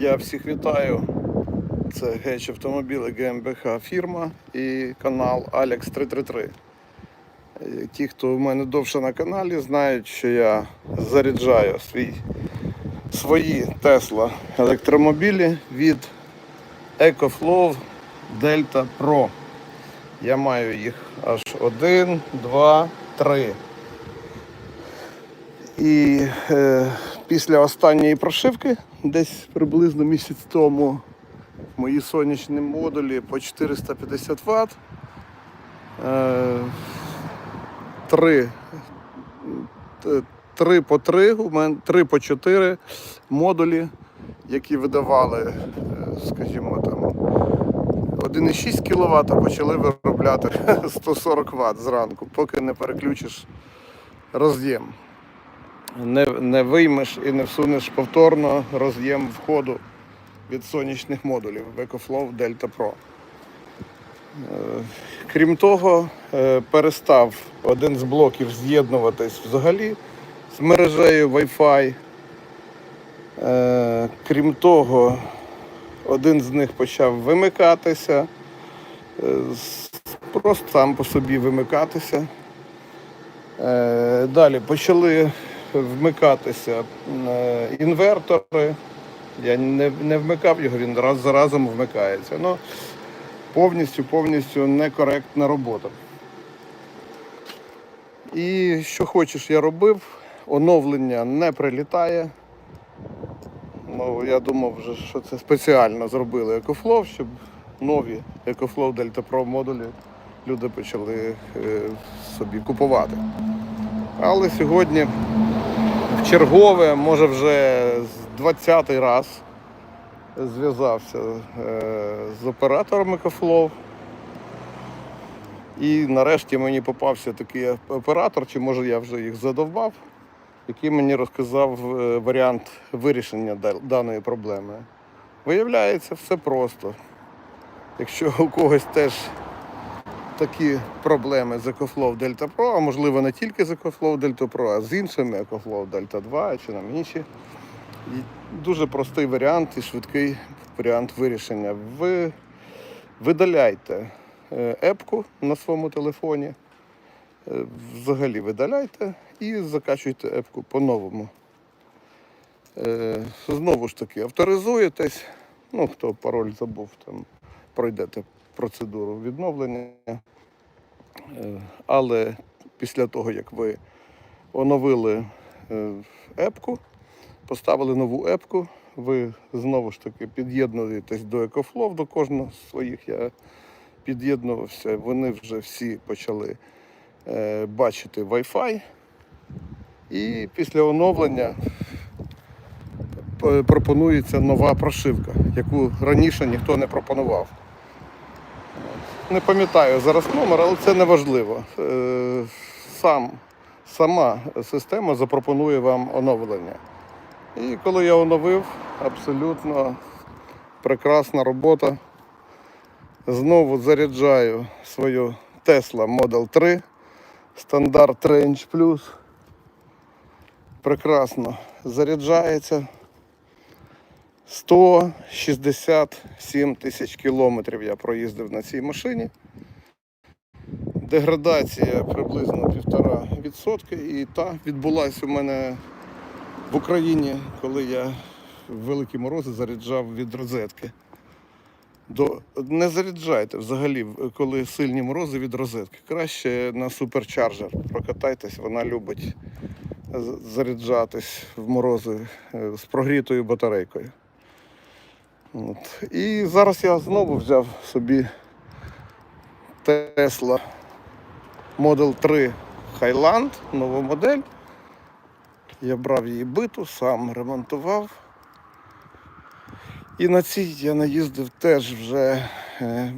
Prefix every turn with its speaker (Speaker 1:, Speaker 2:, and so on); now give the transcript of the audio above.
Speaker 1: Я всіх вітаю. Це Геч автомобіли ГМБХ фірма і канал Alex 333. Е, Ті, хто в мене довше на каналі, знають, що я заряджаю свій, свої Tesla електромобілі від EcoFlow Delta Pro. Я маю їх аж один, два, три. І е, після останньої прошивки, десь приблизно місяць тому, мої сонячні модулі по 450 Вт. Е, три, три по три, у мене три по чотири модулі, які видавали, е, скажімо там, 1,6 кВт, почали виробляти 140 Вт зранку, поки не переключиш роз'єм не, не виймеш і не всунеш повторно роз'єм входу від сонячних модулів EcoFlow Delta Pro. Крім того, е, перестав один з блоків з'єднуватись взагалі з мережею Wi-Fi. Е, Крім того, один з них почав вимикатися, е, просто сам по собі вимикатися. Далі почали вмикатися е, інвертори. Я не, не вмикав його, він раз за разом вмикається. Ну, повністю, повністю некоректна робота. І що хочеш, я робив. Оновлення не прилітає. Ну, я думав, вже, що це спеціально зробили EcoFlow, щоб нові EcoFlow Delta Pro модулі люди почали е, собі купувати. Але сьогодні в чергове, може вже з 20-й раз зв'язався е, з оператором EcoFlow. І нарешті мені попався такий оператор, чи може я вже їх задовбав, який мені розказав е, варіант вирішення даної проблеми. Виявляється, все просто. Якщо у когось теж такі проблеми з EcoFlow Delta Pro, а можливо не тільки з EcoFlow Delta Pro, а з іншими EcoFlow Delta 2 чи нам інші. І дуже простий варіант і швидкий варіант вирішення. Ви видаляйте е, епку на своєму телефоні, е, взагалі видаляйте і закачуйте епку по-новому. Е, Знову ж таки, авторизуєтесь, ну хто пароль забув, там пройдете процедуру відновлення. Е, Але після того, як ви оновили е, епку, поставили нову епку, ви знову ж таки під'єднуєтесь до EcoFlow, до кожного з своїх я під'єднувався. Вони вже всі почали е, бачити Wi-Fi. І після оновлення пропонується нова прошивка, яку раніше ніхто не пропонував. Не пам'ятаю зараз номер, але це не важливо. Е, Сам, сама система запропонує вам оновлення. І коли я оновив, абсолютно прекрасна робота. Знову заряджаю свою Tesla Model 3 стандарт Range Plus. Прекрасно заряджається. 167 тисяч кілометрів я проїздив на цій машині. Деградація приблизно 1,5% і та відбулася у мене в Україні, коли я в великі морози заряджав від розетки. До... Не заряджайте взагалі, коли сильні морози від розетки. Краще на суперчарджер прокатайтесь, вона любить заряджатись в морози е, з прогрітою батарейкою. От. І зараз я знову взяв собі Tesla Model 3 Highland, нову модель. Я брав її биту, сам ремонтував. І на цій я наїздив теж вже е,